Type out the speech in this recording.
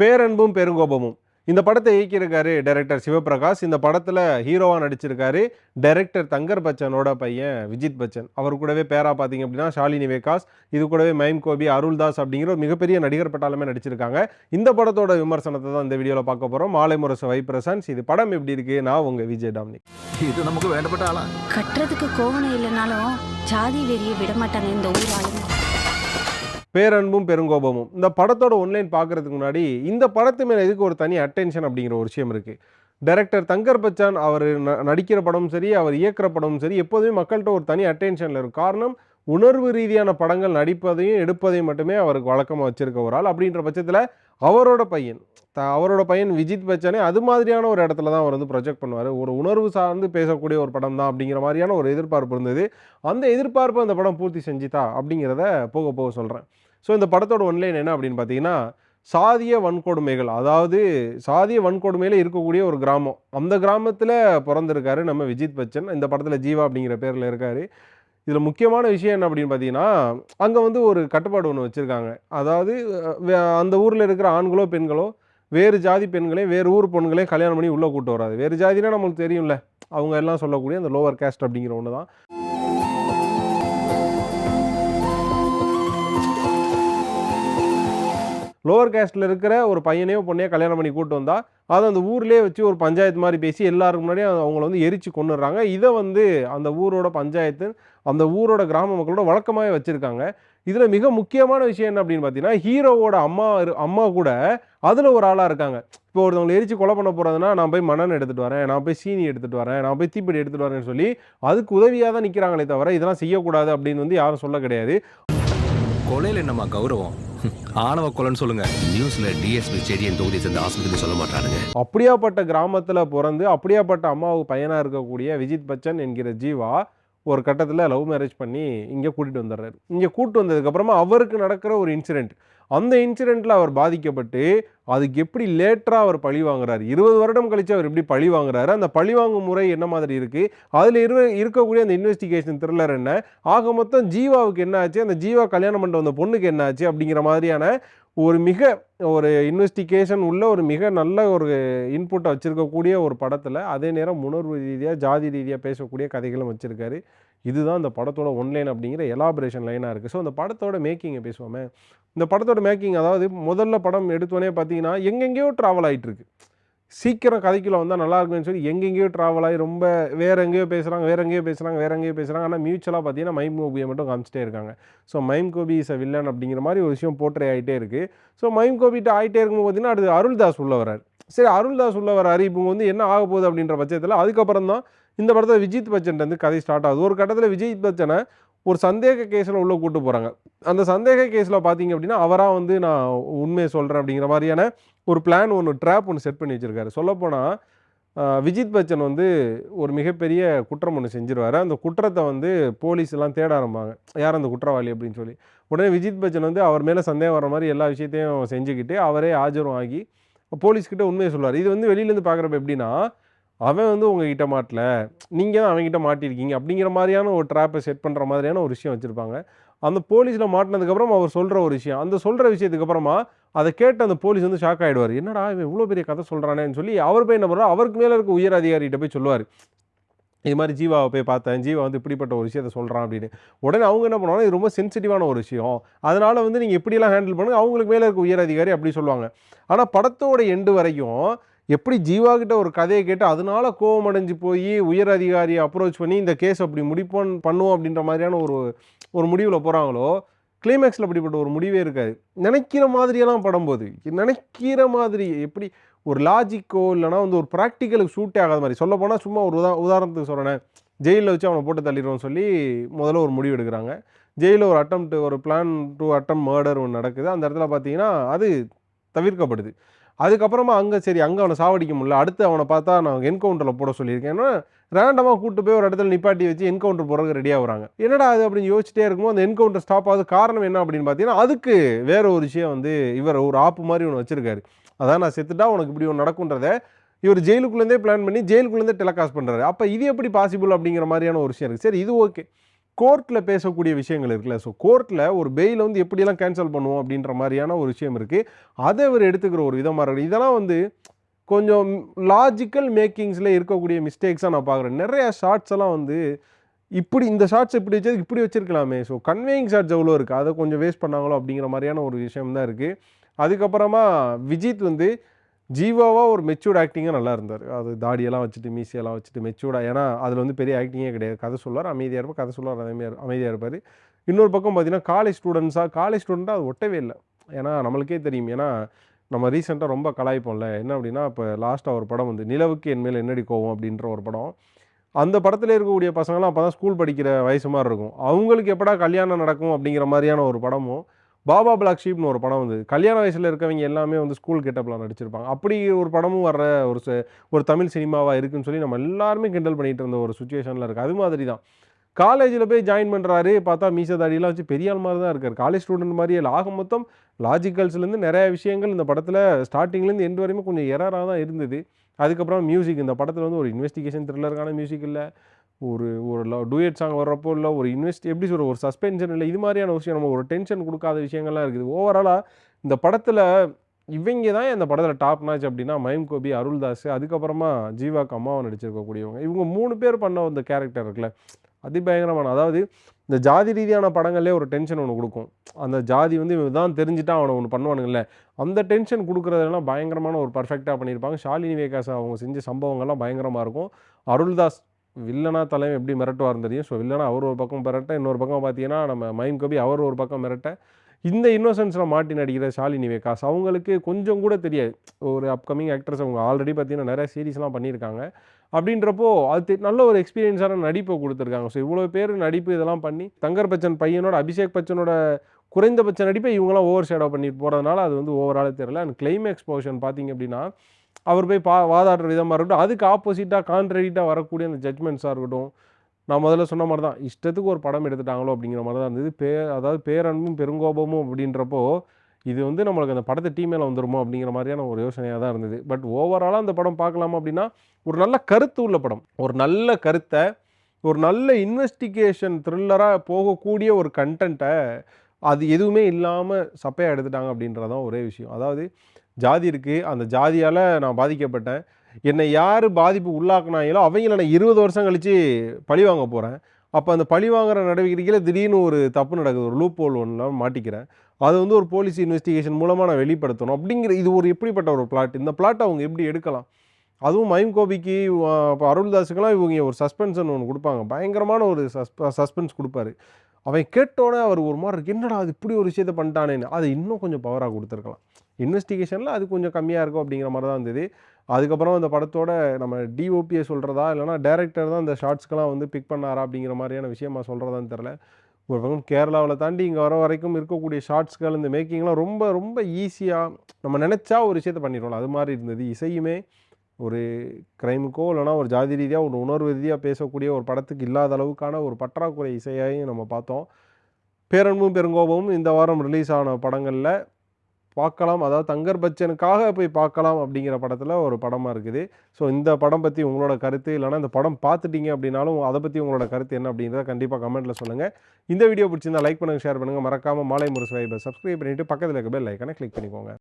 பேரன்பும் பெருங்கோபமும். இந்த படத்தை இயக்கியிருக்காரு டைரக்டர் சிவபிரகாஷ். இந்த படத்தில் ஹீரோவாக நடிச்சிருக்காரு டைரக்டர் தங்கர் பச்சனோட பையன் விஜித் பச்சன். அவர் கூடவே பேரா பார்த்தீங்க அப்படின்னா ஷாலினி விகாஸ் இது கூடவே மைம் கோபி அருள்தாஸ் அப்படிங்கிற ஒரு மிகப்பெரிய நடிகர் பட்டாலுமே நடிச்சிருக்காங்க. இந்த படத்தோட விமர்சனத்தை தான் இந்த வீடியோவில் பார்க்க போகிறோம் மாலை முரசு வை பிரசன்ஸ் இது படம் எப்படி இருக்கு? நான் உங்கள் விஜய் டாமினிக். இது நமக்கு வேண்டப்பட்ட ஆளா? கட்டுறதுக்கு கோவணம் இல்லைனாலும் ஜாதி வெறியை விட மாட்டாங்க இந்த ஊர் ஆளுங்க பேரன்பும் பெருங்கோபமும். இந்த படத்தோட ஒன்லைன் பார்க்கறதுக்கு முன்னாடி இந்த படத்து மேலே எதுக்கு ஒரு தனி அட்டென்ஷன் அப்படிங்கிற ஒரு விஷயம் இருக்குது டைரக்டர் தங்கர் பச்சான் அவர் ந- நடிக்கிற படமும் சரி அவர் இயக்கிற படமும் சரி எப்போதுமே மக்கள்கிட்ட ஒரு தனி அட்டென்ஷனில் இருக்கும். காரணம் உணர்வு ரீதியான படங்கள் நடிப்பதையும் எடுப்பதையும் மட்டுமே அவருக்கு வழக்கமாக வச்சுருக்க ஒரு ஆள். அப்படின்ற பட்சத்தில் அவரோட பையன் த அவரோட பையன் விஜித் பச்சனே அது மாதிரியான ஒரு இடத்துல தான் அவர் வந்து ப்ரொஜெக்ட் பண்ணுவார். ஒரு உணர்வு சார்ந்து பேசக்கூடிய ஒரு படம் தான் அப்படிங்கிற மாதிரியான ஒரு எதிர்பார்ப்பு இருந்தது. அந்த எதிர்பார்ப்பு அந்த படம் பூர்த்தி செஞ்சுதா அப்படிங்கிறத போக போக சொல்கிறேன் ஸோ இந்த படத்தோட ஒன்லைன் என்ன அப்படின்னு பார்த்தீங்கன்னா சாதிய வன்கொடுமைகள் அதாவது சாதிய வன்கொடுமையில் இருக்கக்கூடிய ஒரு கிராமம். அந்த கிராமத்தில் பிறந்திருக்காரு நம்ம விஜித் பச்சன். இந்த படத்தில் ஜீவா அப்படிங்கிற பேரில் இருக்காரு. இதில் முக்கியமான விஷயம் என்ன அப்படின்னு பார்த்தீங்கன்னா அங்கே வந்து ஒரு கட்டுப்பாடு ஒன்று வச்சுருக்காங்க. அதாவது அந்த ஊரில் இருக்கிற ஆண்களோ பெண்களோ வேறு ஜாதி பெண்களையும் வேறு ஊர் பொண்களையும் கல்யாணம் பண்ணி உள்ளே கூட்டு வராது. வேறு ஜாதினா நம்மளுக்கு தெரியும்ல. அவங்க எல்லாம் சொல்லக்கூடிய அந்த லோவர் கேஸ்ட் அப்படிங்கிற ஒன்று தான் லோவர் கேஸ்ட்டில் இருக்கிற ஒரு பையனையோ பொண்ணையோ கல்யாணம் பண்ணி கூட்டு வந்தால் அதை அந்த ஊர்லேயே வச்சு ஒரு பஞ்சாயத்து மாதிரி பேசி எல்லாருக்கு முன்னாடியும் அவங்கள வந்து எரிச்சு கொண்டுடுறாங்க இதை வந்து அந்த ஊரோட பஞ்சாயத்து அந்த ஊரோட கிராம மக்களோட வழக்கமாகவே வச்சுருக்காங்க. இதில் மிக முக்கியமான விஷயம் என்ன அப்படின்னு பார்த்தீங்கன்னா ஹீரோவோட அம்மா இரு- அம்மா கூட அதில் ஒரு ஆளாக இருக்காங்க. இப்போ ஒருத்தவங்களை எரிச்சு கொலை பண்ண போகிறதுனா நான் போய் மணன் எடுத்துகிட்டு வரேன் நான் போய் சீனி எடுத்துகிட்டு வரேன் நான் போய் தீப்பெடி எடுத்துகிட்டு வரேன்னு சொல்லி அதுக்கு உதவியாக தான் நிற்கிறாங்களே தவிர இதெல்லாம் செய்யக்கூடாது அப்படின்னு வந்து யாரும் சொல்ல கிடையாது. கொலையில் என்னம்மா கௌரவம். ஆணவ கொலைன்னு சொல்லுங்க. நியூஸ்ல டிஎஸ்பி செடியன் தொகுதி சேர்ந்த ஆஸ்பத்திரி சொல்ல மாட்டானுங்க. அப்படியாப்பட்ட கிராமத்தில் பிறந்து அப்படியாப்பட்ட அம்மாவுக்கு பையனாக இருக்கக்கூடிய விஜித் பச்சன் என்கிற ஜீவா ஒரு கட்டத்தில் லவ் மேரேஜ் பண்ணி இங்கே கூட்டிகிட்டு வந்துடுறாரு. இங்கே கூட்டு வந்ததுக்கப்புறமா அவருக்கு நடக்கிற ஒரு இன்சிடெண்ட் அந்த இன்சிடெண்ட்டில் அவர் பாதிக்கப்பட்டு அதுக்கு எப்படி லேட்டராக அவர் பழி வாங்குறாரு? இருபது வருடம் கழித்து அவர் எப்படி பழி வாங்குறாரு? அந்த பழி வாங்கும் முறை என்ன மாதிரி இருக்குது அதில் இரு இருக்கக்கூடிய அந்த இன்வெஸ்டிகேஷன் த்ரில்லர் என்ன? ஆக மொத்தம் ஜீவாவுக்கு என்ன ஆச்சு? அந்த ஜீவா கல்யாணம் பண்ணுற வந்த பொண்ணுக்கு என்ன ஆச்சு? அப்படிங்கிற மாதிரியான ஒரு மிக ஒரு இன்வெஸ்டிகேஷன் உள்ள ஒரு மிக நல்ல ஒரு இன்புட்டை வச்சுருக்கக்கூடிய ஒரு படத்தில் அதே நேரம் உணர்வு ரீதியாக ஜாதி ரீதியாக பேசக்கூடிய கதைகளும் வச்சுருக்காரு. இதுதான் அந்த படத்தோட ஒன்லைன் அப்படிங்கிற எலாபரேஷன் லைனாக இருக்குது ஸோ அந்த படத்தோட மேக்கிங்கை பேசுவோமே. இந்த படத்தோட மேக்கிங் அதாவது முதல்ல படம் எடுத்தோடனே பார்த்தீங்கன்னா எங்கெங்கேயோ ட்ராவல் ஆகிட்டுருக்கு சீக்கிரம் கதைக்குள்ள வந்தால் நல்லா இருக்குன்னு சொல்லி எங்கெங்கேயோ ட்ராவல் ஆகி ரொம்ப வேற எங்கேயோ பேசுகிறாங்க வேற எங்கேயோ பேசுகிறாங்க வேற எங்கேயோ பேசுகிறாங்க ஆனால் மியூச்சுவலாக பார்த்தீங்கன்னா மைம் கோபியை மட்டும் காமிச்சிட்டே இருக்காங்க. So my Gopi is a villain அப்படிங்கிற மாதிரி ஒரு விஷயம் போர்ட்ரே ஆகிட்டே இருக்குது ஸோ மைம் கோபிட்டு ஆகிட்டே இருக்கும்போது பார்த்தீங்கன்னா அடுத்து அருள்தாஸ் உள்ள வரார் சரி அருள்தாஸ் உள்ள வராரு இப்போ வந்து என்ன ஆக போகுது அப்படின்ற பட்சத்தில் அதுக்கப்புறம் தான் இந்த படத்தில் விஜித் பச்சன் வந்து கதை ஸ்டார்ட் ஆகுது. ஒரு கட்டத்தில் விஜித் பச்சனை ஒரு சந்தேக கேஸில் உள்ளே கூட்டு போகிறாங்க அந்த சந்தேக கேஸில் பார்த்தீங்க அப்படின்னா அவராக வந்து நான் உண்மையை சொல்கிறேன் அப்படிங்கிற மாதிரியான ஒரு பிளான் ஒன்று ட்ராப் ஒன்று செட் பண்ணி வச்சுருக்காரு. சொல்லப்போனால் விஜித் பச்சன் வந்து ஒரு மிகப்பெரிய குற்றம் ஒன்று செஞ்சிருவாரு. அந்த குற்றத்தை வந்து போலீஸ் எல்லாம் தேட ஆரம்பாங்க யார் அந்த குற்றவாளி அப்படின்னு சொல்லி. உடனே விஜித் பச்சன் வந்து அவர் மேலே சந்தேகம் வர மாதிரி எல்லா விஷயத்தையும் செஞ்சுக்கிட்டு அவரே ஆஜரும் ஆகி போலீஸ்கிட்ட உண்மையை சொல்லுவார். இது வந்து வெளியிலேருந்து பார்க்குறப்ப எப்படின்னா அவன் வந்து உங்ககிட்ட மாட்டல. நீங்கள் தான் அவன்கிட்ட மாட்டியிருக்கீங்க அப்படிங்கிற மாதிரியான ஒரு ட்ராப்பை செட் பண்ணுற மாதிரியான ஒரு விஷயம் வச்சுருப்பாங்க. அந்த போலீஸில் மாட்டினதுக்கப்புறம் அவர் சொல்கிற ஒரு விஷயம். அந்த சொல்கிற விஷயத்துக்கு அப்புறமா அதை கேட்டு அந்த போலீஸ் வந்து ஷாக் ஆகிடுவார் என்னடா இவன் இவ்வளோ பெரிய கதை சொல்கிறானேன்னு சொல்லி அவர் போய் என்ன பண்ணுறாரு அவருக்கு மேலே இருக்க உயர் அதிகாரிகிட்ட போய் சொல்லுவார். இது மாதிரி ஜீவாவை போய் பார்த்தேன். ஜீவா வந்து இப்படிப்பட்ட ஒரு விஷயத்த சொல்கிறான் அப்படின்னு. உடனே அவங்க என்ன பண்ணுவாங்க இது ரொம்ப சென்சிட்டிவான ஒரு விஷயம். அதனால் வந்து நீங்கள் எப்படியெல்லாம் ஹேண்டில் பண்ணுங்க. அவங்களுக்கு மேலே இருக்க உயர் அதிகாரி அப்படி சொல்லுவாங்க. ஆனால் படத்தோட எண்டு வரைக்கும் எப்படி ஜீவா கிட்ட ஒரு கதையை கேட்டு அதனால கோவம் அடைஞ்சு போய் உயர் அதிகாரியை அப்ரோச் பண்ணி இந்த கேஸ் அப்படி முடிப்போம் பண்ணுவோம் அப்படின்ற மாதிரியான ஒரு ஒரு முடிவில் போகிறாங்களோ கிளைமேக்ஸில் அப்படிப்பட்ட ஒரு முடிவே இருக்காது. நினைக்கிற மாதிரியெல்லாம் படம் நினைக்கிற மாதிரி எப்படி ஒரு லாஜிக்கோ இல்லைனா வந்து ஒரு ப்ராக்டிக்கலுக்கு சூட்டே ஆகாத மாதிரி சொல்ல போனால் சும்மா ஒரு உதா உதாரணத்துக்கு சொல்கிறேன் ஜெயிலில் வச்சு அவனை போட்டு தள்ளிடுவோம்னு சொல்லி முதல்ல ஒரு முடிவு எடுக்கிறாங்க. ஜெயிலில் ஒரு அட்டம் ஒரு பிளான் டூ அட்டம் மர்டர் ஒன்று நடக்குது. அந்த இடத்துல பார்த்தீங்கன்னா அது தவிர்க்கப்படுது. அதுக்கப்புறமா அங்கே சரி அங்கே அவனை சாவடிக்க முடியல. அடுத்து அவனை பார்த்தா நான் என்கவுண்டரில் போட சொல்லியிருக்கேன். ஏன்னா ரேண்டமாக கூட்டு போய் ஒரு இடத்துல நிப்பாட்டி வச்சு என்கவுண்டர் போகிறதுக்கு ரெடியாக வராங்க என்னடா அது அப்படின்னு யோசிச்சிட்டே இருக்கும்போது அந்த என்கவுண்டர் ஸ்டாப் ஆகுது. காரணம் என்ன அப்படின்னு பார்த்தீங்கன்னா அதுக்கு வேற ஒரு விஷயம் வந்து இவர் ஒரு ஆப்பு மாதிரி ஒன்று வச்சிருக்காரு. அதான் நான் செத்துட்டா உனக்கு இப்படி ஒன்று நடக்குன்றத இவர் ஜெயிலுக்குள்ளேருந்தே பிளான் பண்ணி ஜெயிலுக்குள்ளேருந்தே டெலகாஸ்ட் பண்ணுறாரு அப்போ இது எப்படி பாசிபிள் அப்படிங்கிற மாதிரியான ஒரு விஷயம் இருக்குது சரி இது ஓகே கோர்ட்டில் பேசக்கூடிய விஷயங்கள் இருக்குல்ல. ஸோ கோர்ட்டில் ஒரு பெயில் வந்து எப்படியெல்லாம் கேன்சல் பண்ணுவோம் அப்படின்ற மாதிரியான ஒரு விஷயம் இருக்குது அதை அவர் எடுத்துக்கிற ஒரு விதமாக இருக்குது இதெல்லாம் வந்து கொஞ்சம் லாஜிக்கல் மேக்கிங்ஸில் இருக்கக்கூடிய மிஸ்டேக்ஸாக நான் பார்க்குறேன். நிறையா ஷார்ட்ஸ் எல்லாம் வந்து இப்படி இந்த ஷார்ட்ஸ் இப்படி வச்சது இப்படி வச்சிருக்கலாமே. ஸோ கன்வேயிங் ஷார்ட்ஸ் எவ்வளோ இருக்குது அதை கொஞ்சம் வேஸ்ட் பண்ணாங்களோ அப்படிங்கிற மாதிரியான ஒரு விஷயம் தான் இருக்குது அதுக்கப்புறமா விஜித் வந்து ஜீவாவாக ஒரு மெச்சூர்ட் ஆக்டிங்காக நல்லா இருந்தார். அது தாடியெல்லாம் வச்சுட்டு மீசியெல்லாம் வச்சுட்டு மெச்சூர்டாக ஏன்னா அதில் வந்து பெரிய ஆக்டிங்கே கிடையாது. கதை சொல்லுவார் அமைதியாக இருப்பார் கதை சொல்லுவார் அதேமாதிரி அமைதியாக இருப்பார். இன்னொரு பக்கம் பார்த்தீங்கன்னா காலேஜ் ஸ்டூடெண்ட்ஸாக காலேஜ் ஸ்டூடெண்ட்டாக அது ஒட்டவே இல்லை. ஏன்னா நம்மளுக்கே தெரியும். ஏன்னா நம்ம ரீசெண்டாக ரொம்ப கலாய்ப்போம்ல. என்ன அப்படின்னா இப்போ லாஸ்ட்டாக ஒரு படம் வந்து நிலவுக்கு என் மேல் என்னடி கோவம் அப்படின்ற ஒரு படம். அந்த படத்தில் இருக்கக்கூடிய பசங்களாம் அப்போ தான் ஸ்கூல் படிக்கிற வயசு மாதிரி இருக்கும். அவங்களுக்கு எப்படா கல்யாணம் நடக்கும் அப்படிங்கிற மாதிரியான ஒரு படமும் பாபா பிளாக் ஷீப்னு ஒரு படம் வந்து கல்யாண வயசில் இருக்கவங்க எல்லாமே வந்து ஸ்கூல் கெட்டப்பில் நடிச்சிருப்பாங்க. அப்படி ஒரு படமும் வர்ற ஒரு ச- ஒரு தமிழ் சினிமாவாக இருக்குன்னு சொல்லி நம்ம எல்லாருமே கிண்டல் பண்ணிகிட்டு இருந்த ஒரு சுச்சுவேஷனில் இருக்குது அது மாதிரி தான் காலேஜில் போய் ஜாயின் பண்ணுறாரு பார்த்தா மீச தாடியெல்லாம் வச்சு பெரிய ஆள் மாதிரி தான் இருக்கார். காலேஜ் ஸ்டூடெண்ட் மாதிரியே ஆக மொத்தம் லாஜிக்கல்ஸ்லேருந்து நிறைய விஷயங்கள் இந்த படத்தில் ஸ்டார்டிங்லேருந்து எண்டு வரையுமே கொஞ்சம் எரராக தான் இருந்தது. அதுக்கப்புறம் மியூசிக் இந்த படத்தில் வந்து ஒரு இன்வெஸ்டிகேஷன் த்ரில்லருக்கான மியூசிக் இல்லை. ஒரு ஒரு டூயட் சாங் வர்றப்போ இல்லை ஒரு இன்வெஸ்ட் எப்படி சொல்ற ஒரு சஸ்பென்ஷன் இல்லை இது மாதிரியான விஷயம் நம்ம ஒரு டென்ஷன் கொடுக்காத விஷயங்கள்லாம் இருக்குது. ஓவராலாக இந்த படத்தில் இவங்க தான் இந்த படத்தில் டாப் மேட்ச் அப்படின்னா மயம் கோபி அருள்தாஸ் அதுக்கப்புறமா ஜீவாக்கு அம்மாவை நடிச்சிருக்கக்கூடியவங்க. இவங்க மூணு பேர் பண்ண அந்த கேரக்டர் இருக்குல்ல அதிபயங்கரமான அதாவது இந்த ஜாதி ரீதியான படங்களே ஒரு டென்ஷன் ஒன்று கொடுக்கும். அந்த ஜாதி வந்து இவன் தான் தெரிஞ்சுட்டா அவனை ஒன்று பண்ணுவானுங்கல்ல. அந்த டென்ஷன் கொடுக்குறதெல்லாம் பயங்கரமான ஒரு பர்ஃபெக்டாக பண்ணியிருப்பாங்க. ஷாலினி வேகாஸ் அவங்க செஞ்ச சம்பவங்கள்லாம் பயங்கரமாக இருக்கும். அருள்தாஸ் வில்லனா தலைவன் எப்படி மிரட்டுவார்னு தெரியும். ஸோ வில்லனா அவர் ஒரு பக்கம் மிரட்ட இன்னொரு பக்கம் பார்த்தீங்கன்னா நம்ம மைம் கபி அவர் ஒரு பக்கம் மிரட்ட இந்த இன்னோசன்ஸில் மாட்டி நடிக்கிற ஷாலினி வேகாஸ் அவங்களுக்கு கொஞ்சம் கூட தெரியாது. ஒரு அப்கமிங் ஆக்ட்ரஸ் அவங்க ஆல்ரெடி பார்த்தீங்கன்னா நிறைய சீரிஸ்லாம் பண்ணியிருக்காங்க. அப்படின்றப்போ அது நல்ல ஒரு எக்ஸ்பீரியன்ஸான நடிப்பை கொடுத்துருக்காங்க. ஸோ இவ்வளோ பேர் நடிப்பு இதெல்லாம் பண்ணி தங்கர் பச்சன் பையனோட அபிஷேக் பச்சனோட குறைந்தபட்ச நடிப்பை இவங்களாம் ஓவர் ஷேடோ பண்ணிட்டு போகிறதுனால அது வந்து ஓவராலே தெரியல. அண்ட் கிளைமேக்ஸ் போர்ஷன் பார்த்தீங்க அப்படின்னா அவர் போய் பா வாதாடுற விதமாக இருக்கட்டும் அதுக்கு ஆப்போசிட்டாக கான்ட்ரடிட்டாக வரக்கூடிய அந்த ஜட்மெண்ட்ஸாக இருக்கட்டும் நான் முதல்ல சொன்ன மாதிரி தான் இஷ்டத்துக்கு ஒரு படம் எடுத்துட்டாங்களோ அப்படிங்கிற மாதிரி தான் இருந்தது. பே அதாவது பேரன்பும் பெருங்கோபமும் அப்படின்றப்போ இது வந்து நம்மளுக்கு அந்த படத்தை டீ மேலே வந்துருமோ அப்படிங்கிற மாதிரியான ஒரு யோசனையாக தான் இருந்தது பட் ஓவராலாக அந்த படம் பார்க்கலாம் அப்படின்னா ஒரு நல்ல கருத்து உள்ள படம். ஒரு நல்ல கருத்தை ஒரு நல்ல இன்வெஸ்டிகேஷன் த்ரில்லராக போகக்கூடிய ஒரு கண்டென்ட்டை அது எதுவுமே இல்லாமல் சப்பையாக எடுத்துட்டாங்க அப்படின்றதான் ஒரே விஷயம். அதாவது ஜாதி இருக்குது அந்த ஜாதியால் நான் பாதிக்கப்பட்டேன். என்னை யார் பாதிப்பு உள்ளாக்குனாங்களோ அவங்கள நான் இருபது வருஷம் கழித்து பழி வாங்க போகிறேன் அப்போ அந்த பழி வாங்குற நடவடிக்கையில் திடீர்னு ஒரு தப்பு நடக்குது. ஒரு லூப் ஹோல் ஒன்றுலாம் மாட்டிக்கிறேன். அது வந்து ஒரு போலீஸ் இன்வெஸ்டிகேஷன் மூலமாக நான் வெளிப்படுத்தணும். அப்படிங்கிற இது ஒரு எப்படிப்பட்ட ஒரு பிளாட் இந்த பிளாட் அவங்க எப்படி எடுக்கலாம்? அதுவும் மைம் கோபிக்கு இப்போ அருள்தாஸுக்கெல்லாம் இவங்க ஒரு சஸ்பென்ஷன் ஒன்று கொடுப்பாங்க. பயங்கரமான ஒரு சஸ்ப சஸ்பென்ஸ் கொடுப்பாரு. அவன் கேட்டோன்னே அவர் ஒரு மாதிரி இருக்கு. என்னடா அது இப்படி ஒரு விஷயத்தை பண்ணிட்டானேன்னு. அதை இன்னும் கொஞ்சம் பவராக கொடுத்துருக்கலாம். இன்வெஸ்டிகேஷனில் அது கொஞ்சம் கம்மியாக இருக்கும் அப்படிங்கிற மாதிரி தான் இருந்தது அதுக்கப்புறம் அந்த படத்தோட நம்ம டிஓபியை சொல்கிறதா இல்லைனா டேரக்டர் தான் அந்த ஷார்ட்ஸ்க்கெலாம் வந்து பிக் பண்ணாரா அப்படிங்கிற மாதிரியான விஷயமா சொல்கிறதான்னு தெரில ஒரு பக்கம் கேரளாவில் தாண்டி இங்கே வர வரைக்கும் இருக்கக்கூடிய ஷார்ட்ஸ்கள் இந்த மேக்கிங்லாம் ரொம்ப ரொம்ப ஈஸியாக நம்ம நினச்சா ஒரு விஷயத்தை பண்ணிடுவோம் அது மாதிரி இருந்தது. இசையுமே ஒரு க்ரைமுக்கோ இல்லைனா ஒரு ஜாதி ரீதியாக ஒரு உணர்வு ரீதியாக பேசக்கூடிய ஒரு படத்துக்கு இல்லாத அளவுக்கான ஒரு பற்றாக்குறை இசையையும் நம்ம பார்த்தோம். பேரன்பும் பெருங்கோபமும் இந்த வாரம் ரிலீஸ் ஆன படங்களில் பார்க்கலாம். அதாவது தங்கர் பச்சனுக்காக போய் பார்க்கலாம் அப்படிங்கிற படத்தில் ஒரு படமாக இருக்குது. ஸோ இந்த படம் பற்றி உங்களோட கருத்து இல்லைனா இந்த படம் பார்த்துட்டீங்க அப்படின்னாலும் அதை பற்றி உங்களோட கருத்து என்ன அப்படின்றத கண்டிப்பாக கமெண்ட்டில் சொல்லுங்கள் இந்த வீடியோ பிடிச்சிருந்தா லைக் பண்ணுங்கள் ஷேர் பண்ணுங்கள் மறக்காமல் மாலை முரசு வைபை சப்ஸ்கிரைப் பண்ணிவிட்டு பக்கத்தில் இருக்க பெல் ஐக்கனை கிளிக் பண்ணிக்கோங்க.